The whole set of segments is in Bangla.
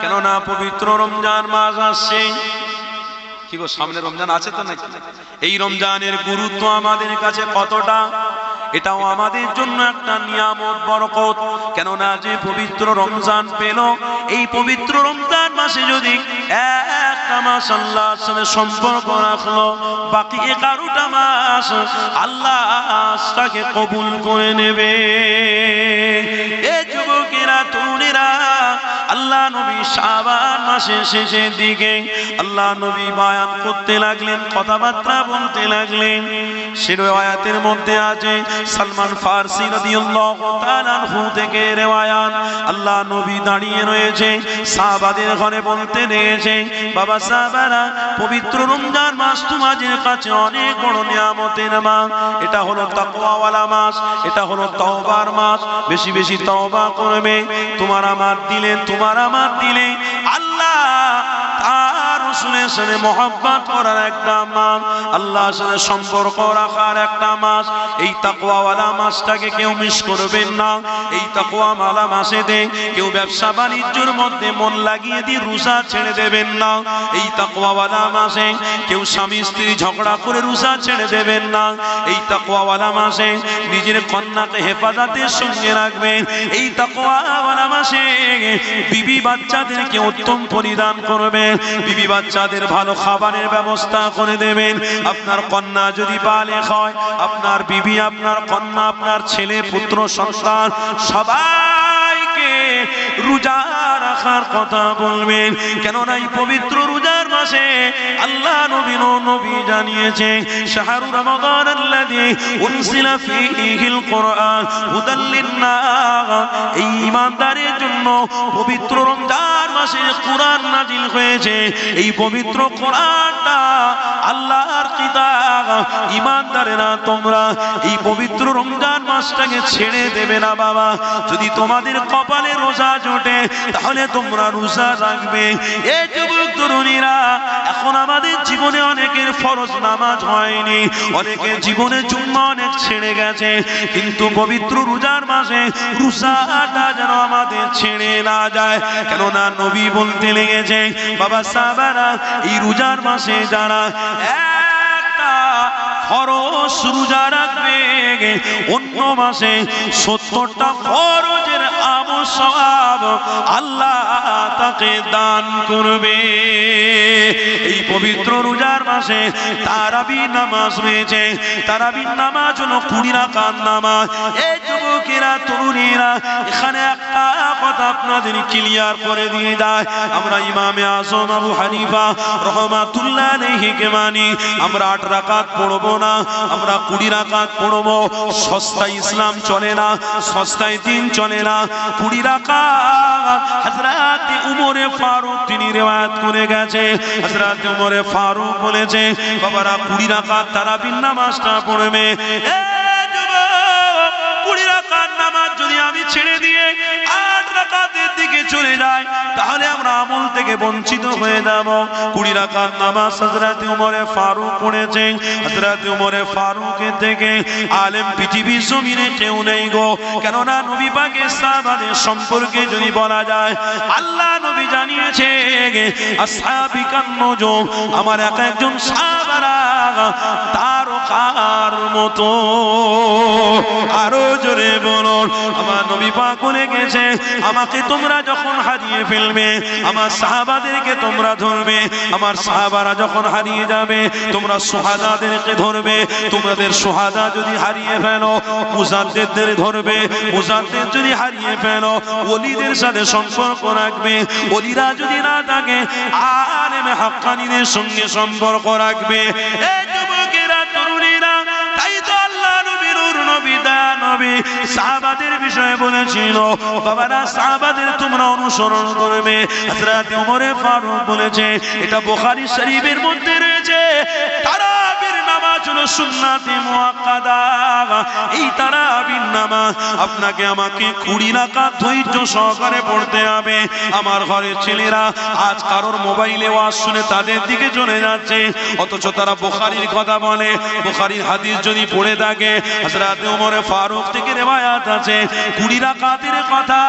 কেননা পবিত্র রমজান মাস আসছে। কি গো, সামনে রমজান আছে তো নাকি? এই রমজানের গুরুত্ব আমাদের কাছে কতটা? এটাও আমাদের জন্য একটা নিয়ামত, বরকত। কেননা যে পবিত্র রমজান পেল, এই পবিত্র রমজান মাসে যদি একটা মাস আল্লাহর সাথে সম্পর্ক রাখল, বাকি এগারোটা মাস আল্লাহ তাকে কবুল করে নেবে। আল্লাহ নবী শাবান মাসের শেষের দিকে আল্লাহ নবী বায়ান করতে লাগলেন, কথাবার্তা বলতে লাগলেন। সে আয়াতের মধ্যে আছে, সালমান ফারসি রাদিয়াল্লাহু থেকে রেওয়ায়াত আল্লাহ নবী দাঁড়িয়ে রয়েছে, সাহাবাদের ঘরে বলতে দিয়েছে বাবা সাহাবারা, পবিত্র রমজান মাস তোমাদের কাছে অনেক বড় নিয়ামতের মাস। এটা হলো তাকওয়াওয়ালা মাস, এটা হলো তওবার মাস, বেশি বেশি তওবা করবে, তোমার আমার দিলে তোমার আমার দিলে আল্লাহ রসুলের সাথে মহব্বত করার একটা মাস, আল্লাহর সাথে সম্পর্ক রাখার একটা মাস। এই তাকওয়াওয়ালা মাসটাকে কেউ মিস করবেন না। এই তাকওয়াওয়ালা মাসেতে কেউ ব্যবসা বাণিজ্যের মধ্যে মন লাগিয়ে দিয়ে রুসা ছেড়ে দেবেন না। এই তাকওয়াওয়ালা মাসে কেউ স্বামী স্ত্রী ঝগড়া করে রুসা ছেড়ে দেবেন না। এই তাকওয়াওয়ালা মাসে নিজের কন্যাকে হেফাজতের সঙ্গে রাখবেন। এই তাকওয়াওয়ালা মাসে বিবি বাচ্চাদেরকে উত্তম পরিধান করবেন। বিবি বাচ্চাদের ভালো খাবারের ব্যবস্থা করে দেবেন। আপনার কন্যা যদি বালে হয়, আপনার বিবি, আপনার কন্যা, আপনার ছেলে, পুত্র, সন্তান, সবাইকে রোজা রাখার কথা বলবেন। কেননা এই পবিত্র রোজার মাসে আল্লাহ নবীন নবী জানিয়েছে শাহরু রমাদান আল্লাযী উনজিলা ফীহিল কোরআন এই ঈমানদারের জন্য পবিত্র রমজান মাসে কোরআন নাজিল হয়েছে। এই পবিত্র কোরআনটা কিতাব ঈমানদারেরা তোমরা, এই পবিত্র রমজান মাসটাকে ছেড়ে দেবে না বাবা। যদি তোমাদের কপালে রোজা জোটে, তাহলে তোমরা রোজা রাখবে। এ যুবক তরুণীরা, এখন আমাদের জীবনে অনেকের ফরজ নামাজ হয়নি, অনেকের জীবনে জুম্মা অনেক ছেড়ে গেছে, কিন্তু পবিত্র রোজার মাসে রোজাটা যেন আমাদের ছেড়ে না যায়। কেননা নবী বলতে লেগেছে, বাবা সাবারা এই রোজার মাসে যারা ফরজ রোজা রাখবে। অন্য মাসে সত্তরটা ফরজের আমসব আল্লাহ তাকে দান করবে। এই পবিত্র রোজার মাসে তারাবি নামাজ রয়েছে। তারাবি নামাজ হলো কুড়ি রাকাত নামাজ। এই যুবকেরা, তরুণীরা, এখানে একটা কথা আপনাদের ক্লিয়ার করে দিয়ে যায় আমরা ইমামে আজম আবু হানিফা রহমাতুল্লাহ মানি। আমরা আট রাকাত পড়ব না, আমরা কুড়ি রাকাত পড়ব। সস্তায় ইসলাম চলে না, সস্তায় দিন চলে না। কুড়ি রাকাত হযরত উমরে ফারুক তিনি রিওয়ায়াত করে গেছে। হযরত উমরে ফারুক বলেছে, বাবারা, কুড়ি রাকাত তারাবির নামাজটা পড়বে। এ তাহলে আমরা আমল থেকে বঞ্চিত হয়ে যাব। কুড়ি নামাজ উমরে ফারুক পড়েছে হযরত উমরে ফারুকের থেকে আলেম পৃথিবীর জমিনে কেউ নেই গো। কেননা নবী সাহাবাদের সম্পর্কে যদি বলা যায়, আল্লাহ নবী জানিয়েছে আমার এক একজন সাহাবারা তারকার মতো। আরও জোরে বলুন, আমার নবী পাক বলে গেছে, আমাকে তোমরা যখন হারিয়ে ফেলবে, আমার সাহাবাদেরকে তোমরা ধরবে, আমার সাহাবারা যখন হারিয়ে যাবে, তোমরা সোহাদাদেরকে ধরবে, তোমাদের সোহাদা যদি হারিয়ে ফেলো, মুজাদ্দেদদের ধরবে, মুজাদ্দেদ যদি হারিয়ে ফেলো, ওলিদের সাথে সম্পর্ক রাখবে, ওলিরা যদি না থাকে আর হাক্কানিদের সঙ্গে সম্পর্ক রাখবে। এই নবী সাহাবাদের বিষয়ে বলেছিল, বাবারা, সাহাবাদের তোমরা অনুসরণ করবে। হাজরাতে ওমরে ফারুক বলেছে, এটা বোখারি শরীফের মধ্যে সুন্নাতে মুআক্কাদা। এই তারাবি তারাবিন নামাজ আপনাকে আমাকে কুড়ি রাকাত ধৈর্য সহকারে পড়তে হবে। আমার ঘরের ছেলেরা আজ কারোর মোবাইলে ওয়াজ শুনে তাদের দিকে চলে যাচ্ছে। অথচ তারা বোখারির কথা বলে। বোখারির হাদিস যদি পড়ে থাকে, হযরত ওমরে ফারুক থেকে রেওয়ায়াত আছে। কুড়ি রাকাতের কথা,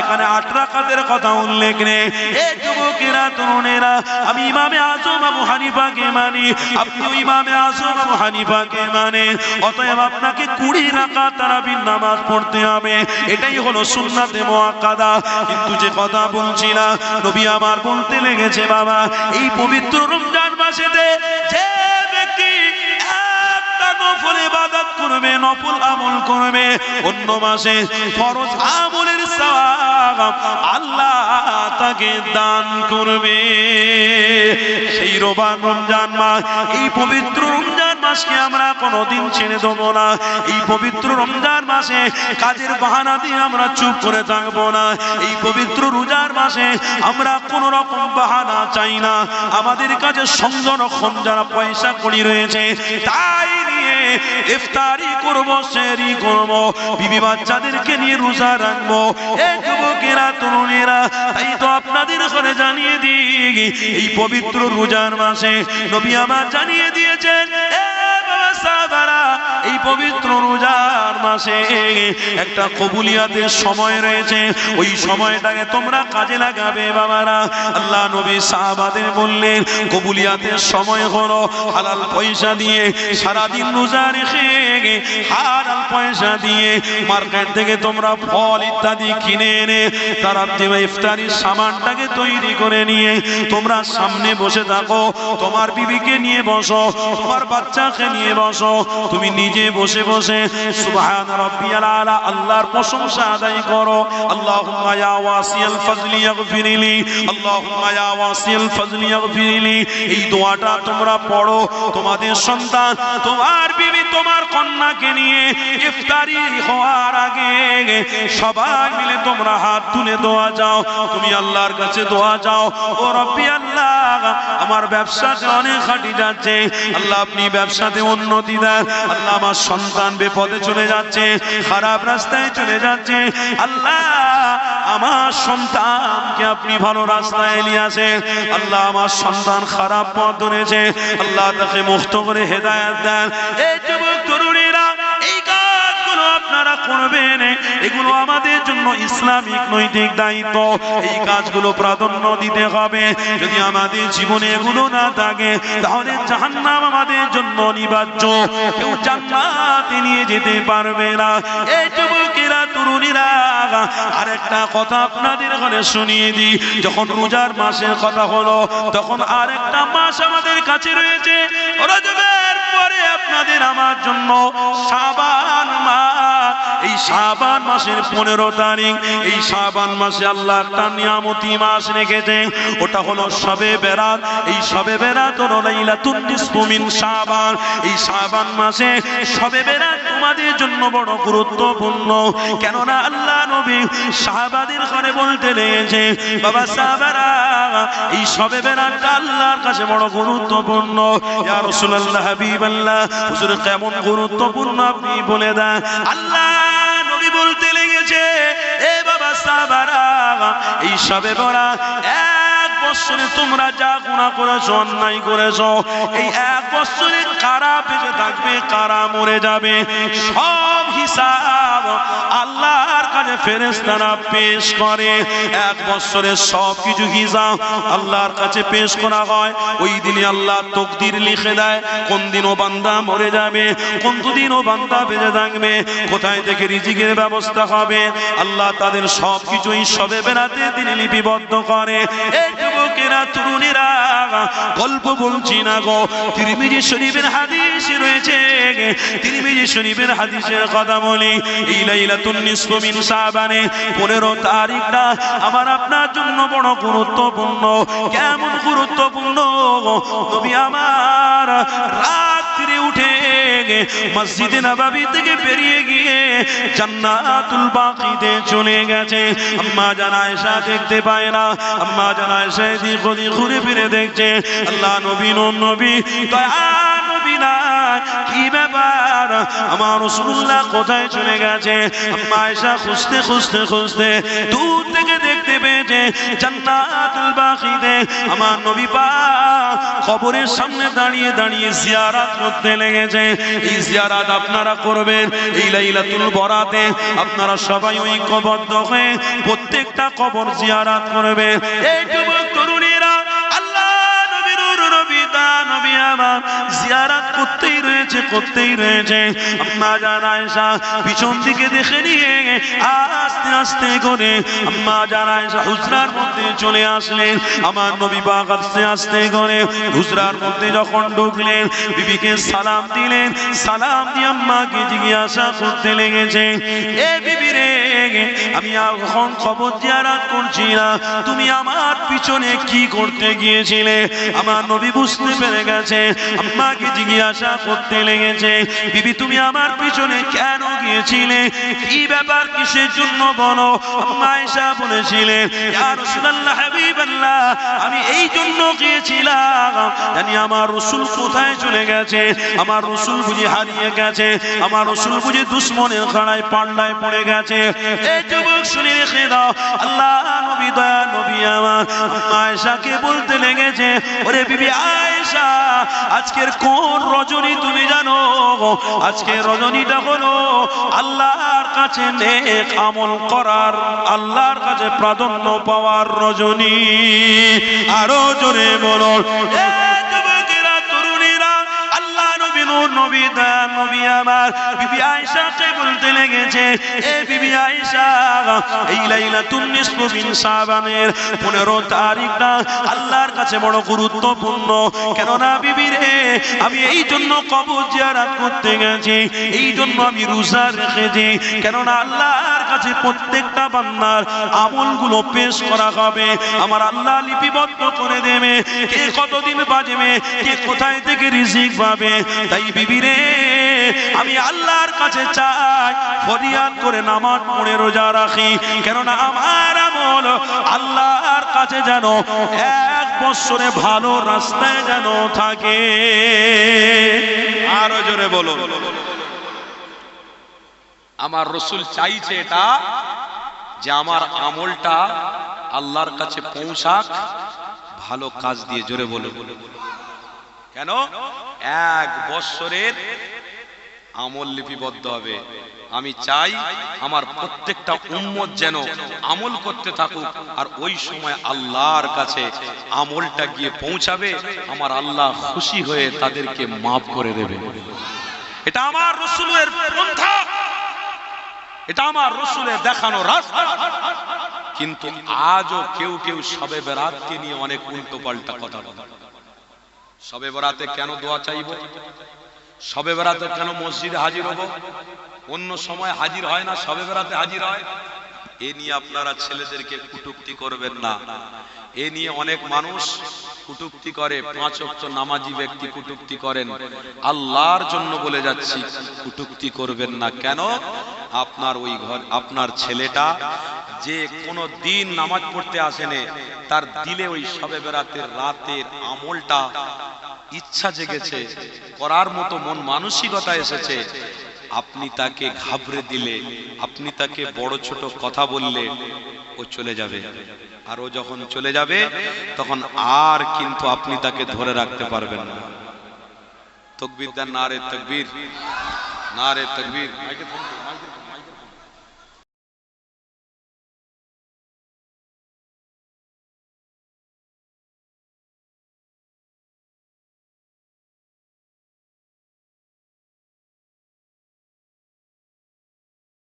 এখানে আট রাকাতের কথা উল্লেখ নেই। এ যুবকেরা, তরুণেরা, আমি ইমামে আজম আবু হানিফাকে মানি। আপনিও ইমামে আজম আবু হানিফাকে মানে। অতএব আপনাকে কুড়ি রাকাত তারাবির নামাজ পড়তে হবে। এটাই হলো সুন্নাতে মুআক্কাদা। কিন্তু যে কথা নবী আমার বলতে লেগেছে, বাবা, এই পবিত্র রমজান মাসেতে যে ব্যক্তি নফল ইবাদত করবে, নফল আমল করবে, অন্য মাসে ফরজ আমলের সওয়াব আল্লাহ তাকে দান করবে। সেই রোবান রমজান মাস, এই পবিত্র রমজান মাসকে আমরা কোনোদিন ছেড়ে দেবো না। এই পবিত্র রমজান মাসে কাজের বাহানা দিয়ে আমরা চুপ করে থাকব না। এই পবিত্র রোজার মাসে আমরা কোন রকম বাহানা চাই না। আমাদের কাছে সংরক্ষণ যারা পয়সা করি রয়েছে, তাই নিয়ে ইফতারি করব, সেরি করব, বিবি বাচ্চাদেরকে নিয়ে রোজা রাখব। এ যুবকেরা, তরুণেরা, তাই তো আপনাদের ঘরে জানিয়ে দিই এই পবিত্র রোজার মাসে নবী আমার জানিয়ে দিয়েছেন বাবা এই পবিত্র রোজার মাসে একটা কবুলিয়াতের সময় রয়েছে। ওই সময়টাকে তোমরা কাজে লাগাবে, বাবারা। আল্লাহ নবী সাহাবাদের বললেন কবুলিয়াতের সময় হলো হালাল পয়সা দিয়ে সারাদিন রোজা রেখে হালাল পয়সা দিয়ে মার্কেট থেকে তোমরা ফল ইত্যাদি কিনে এনে, তারা ইফতারির সামানটাকে তৈরি করে নিয়ে, তোমরা সামনে বসে থাকো। তোমার বিবিকে নিয়ে বসো, তোমার বাচ্চাকে নিয়ে বসো তুমি নিজে বসে বসে সুবহান রাব্বিয়াল আলা, আল্লাহর প্রশংসা আদায় করো। আল্লাহুম্মা ইয়া ওয়াসিয়াল ইগফিরলি আল্লাহুম্মা ইয়া ওয়াসিয়াল ইগফিরলি এই দোয়াটা তোমরা পড়ো, তোমাদের সন্তান, তোমার বিবি, তোমার কন্যাকে নিয়ে ইফতারি হওয়ার আগে সবাই মিলে তোমরা হাত তুলে দোয়া যাও, তুমি আল্লাহর কাছে দোয়া যাও। ও রব্বি আল্লাহ, আমার ব্যবসাতে অনেক হাঁটি যাচ্ছে, আল্লাহ আপনি ব্যবসাতে উন্নতি দেন আল্লাহ আমার সন্তান বিপদে চলে যাচ্ছে, খারাপ রাস্তায় চলে যাচ্ছে। আল্লাহ আমার সন্তানকে আপনি ভালো রাস্তায় নিয়ে আসেন। আল্লাহ আমার সন্তান খারাপ পথ ধরেছে। আল্লাহ তাকে মুক্ত করে হেদায়ত দেন। এই যুবক আপনারা করবেন? এগুলো আমাদের জন্য ইসলামিক নৈতিক দায়িত্ব। এই কাজগুলো প্রাধান্য দিতে হবে। যদি আমাদের জীবনে এগুলো না থাকে, তাহলে জাহান্নাম আমাদের জন্য অনিবার্য। কেউ জান্নাতে নিয়ে যেতে পারবে না। এই যুবকেরা, তরুণীরা, আরেকটা কথা আপনাদের ঘরে শুনিয়ে দিই। যখন রোজার মাসের কথা হলো, তখন আরেকটা মাস আমাদের কাছে রয়েছে। রজবের পরে আপনাদের আমার জন্য সাবান মাস এই সাবান মাসের পনেরো তারিখ, এই সাবান মাসে আল্লাহ একটা নিয়ামতি মাস রেখেছে ওটা হলো সবে বেরাত। এই সবে বেরাত হলো লাইলাতুন নিসফু মিন সাবান এই সাবান মাসে সবে বেরাত তোমাদের জন্য বড় গুরুত্বপূর্ণ। কেননা আল্লাহ নবী সাহাবাদের ঘরে বলতে লেগেছে বাবা সাহাবারা, এই সবে বেরাতটা আল্লাহর কাছে বড় গুরুত্বপূর্ণ। ইয়া রাসূলুল্লাহ, হাবিবাল্লাহ, হুজুর কেমন গুরুত্বপূর্ণ আপনি বলে দেন। আল্লাহ বলতে লেগেছে, এ বাবা সাহাবারা এই সবে বড়া এক বছরে তোমরা যা গুণা করেছ, অন্যায় করেছ, এই এক বছরে কারা বেঁচে থাকবে, কারা মরে যাবে, সব হিসাব আল্লাহর কাছে ফেরেশতারা পেশ করে। এক বছরের সব কিছু হিসাব আল্লাহর কাছে পেশ করা হয়। ওই দিনে আল্লাহ তকদির লিখে দেয়, কোন দিন ও বান্দা মরে যাবে, কোন দিন ও বান্দা বেঁচে থাকবে, কোথায় থেকে রিজিকের ব্যবস্থা হবে। আল্লাহ তাদের সব কিছুই সবে বেড়াতে তিনি লিপিবদ্ধ করে। গল্প বলছি না গো, তিরমিজি শরীফের হাদিস রয়েছে। তিরমিজি শরীফের হাদিসের কথা বলি, এই লাইলাতুন নিসফু মিন শাবানে 15 তারিখটা আমার আপনার জন্য বড় গুরুত্বপূর্ণ। কেমন গুরুত্বপূর্ণ? নবী আমার রাত্রি উঠে মসজিদে নববী থেকে বেরিয়ে গিয়ে জান্নাতুল বাকিতে চলে গেছে। আম্মা জানা এসা দেখতে পায় না। আম্মা জানা এসা এদিক ওদিক ঘুরে ফিরে দেখছে। আল্লাহ নবী নবী, দয়া কি ব্যাপার? আমার রসুল্লাহ কোথায় চলে গেছে? খুঁজতে খুঁজতে খুঁজতে দূর থেকে দেখতে পেয়েছে জান্নাতুল আমার নবী পাক কবরের সামনে দাঁড়িয়ে দাঁড়িয়ে জিয়ারাত করতে লেগেছে। এই জিয়ারাত আপনারা করবেন এই লাইলাতুল বরাতে। আপনারা সবাই ওই কবর প্রত্যেকটা কবর জিয়ারাত করবে। এই যুবক তরুণীরা আমার জিয়ারাত করতেই রয়েছে করতেই রয়েছে। আম্মা পিছন দিকে দেখে নিয়ে আস্তে আস্তে করে আম্মা হুজরার মধ্যে চলে আসলেন। আমার নবী আস্তে আস্তে করে হুজরার মধ্যে যখন ঢুকলেন, বিবিকে সালাম দিলেন। সালাম দিয়ে আম্মাকে জিজ্ঞাসা করতে লেগেছে, এ বিবি রে আমি এখন খবর জিয়ারাত করছি না। তুমি আমার পিছনে কি করতে গিয়েছিলে? আমার নবী বুঝতে পেরে গেছে, আম্মাকে জিজ্ঞাসা করতে লেগেছে, বিবি, তুমি আমার পিছনে কেন গিয়েছিলে? কি ব্যাপার কিসের জন্য বলো? রাসূলুল্লাহ, হাবিবাল্লাহ, আমি এই জন্য গিয়েছিলাম। জানি আমার রসুল কোথায় চলে গেছে, আমার রসুল বুঝি হারিয়ে গেছে, আমার রসুল বুঝি দুশ্মনের খাড়ায় পান্ডায় পড়ে গেছে দাও। আল্লাহ বলতে লেগেছে বিবি আয়েশা, আজকের কোন রজনী তুমি জানো আজকের রজনীটা হলো আল্লাহর কাছে নেক আমল করার, আল্লাহর কাছে প্রাধান্য পাওয়ার রজনী। আরও জোরে বলো এই লাইলাতুন নিসফু শাবানের 15 তারিখটা আল্লাহর কাছে বড় গুরুত্বপূর্ণ। কেননা বিবি রে, আমি এই জন্য কবর করতে গেছি, এই জন্য আমি রোজা রেখেছি। কেননা আল্লাহর কাছে প্রত্যেকটা বান্দার আমলগুলো পেশ করা হবে। আমার আল্লাহ লিপিবদ্ধ করে দেবে, কে কতদিন বাজবে কে কোথায় থেকে রিজিক পাবে। তাই বিবি রে, আমি আল্লাহর কাছে চাই ফরিয়াদ করে নামাজ পড়ে রোজা রাখি। কেননা আমার আমল আল্লাহর কাছে যেন এক বছরে ভালো রাস্তায় যেন থাকে। আরও জোরে বলো আমার রসুল চাইছে এটা যে আমার আমলটা আল্লাহর কাছে পৌঁছাক, ভালো কাজ দিয়ে জোরে বলো কেন? এক বৎসরের আমল লিপিবদ্ধ হবে। আমি চাই আমার প্রত্যেকটা উম্মত যেন আমল করতে থাকুক আর ওই সময় আল্লাহর কাছে আমলটা গিয়ে পৌঁছাবে, আমার আল্লাহ খুশি হয়ে তাদেরকে মাফ করে দেবে। এটা আমার রসুলের পন্থা। এটা আমার রসুলের দেখানো রাস্তা। কিন্তু আজও কেউ কেউ সবে বেরাতকে নিয়ে অনেক উল্টো পাল্টা কথা বলে। সবে বেরাতে কেন দোয়া চাইব? সবে বেরাতে কেন মসজিদে হাজির হব? অন্য সময় হাজির হয় না, সবে বেরাতে হাজির হয়? এ নিয়ে আপনারা ছেলেদেরকে কুটুক্তি করবেন না। এ নিয়ে অনেক মানুষ কুটুক্তি করে, পাঁচ অক্ট নামাজি ব্যক্তি কুটুক্তি করেন। আল্লাহর জন্য বলে যাচ্ছি, কুটুক্তি করবেন না। কেন? আপনার ওই ঘর, আপনার ছেলেটা যে কোনো দিন নামাজ পড়তে আসেনে, তার দিলে ওই সবে বেড়াতে রাতের আমলটা ইচ্ছা জেগেছে, করার মতো মন মানসিকতা এসেছে। আপনি তাকে ঘাবড়ে দিলে, আপনি তাকে বড় ছোট কথা বললে, ও চলে যাবে। আর ও যখন চলে যাবে, তখন আর কিন্তু আপনি তাকে ধরে রাখতে পারবেন না। তকবির দেন না রে তকবির না রে তকবীর।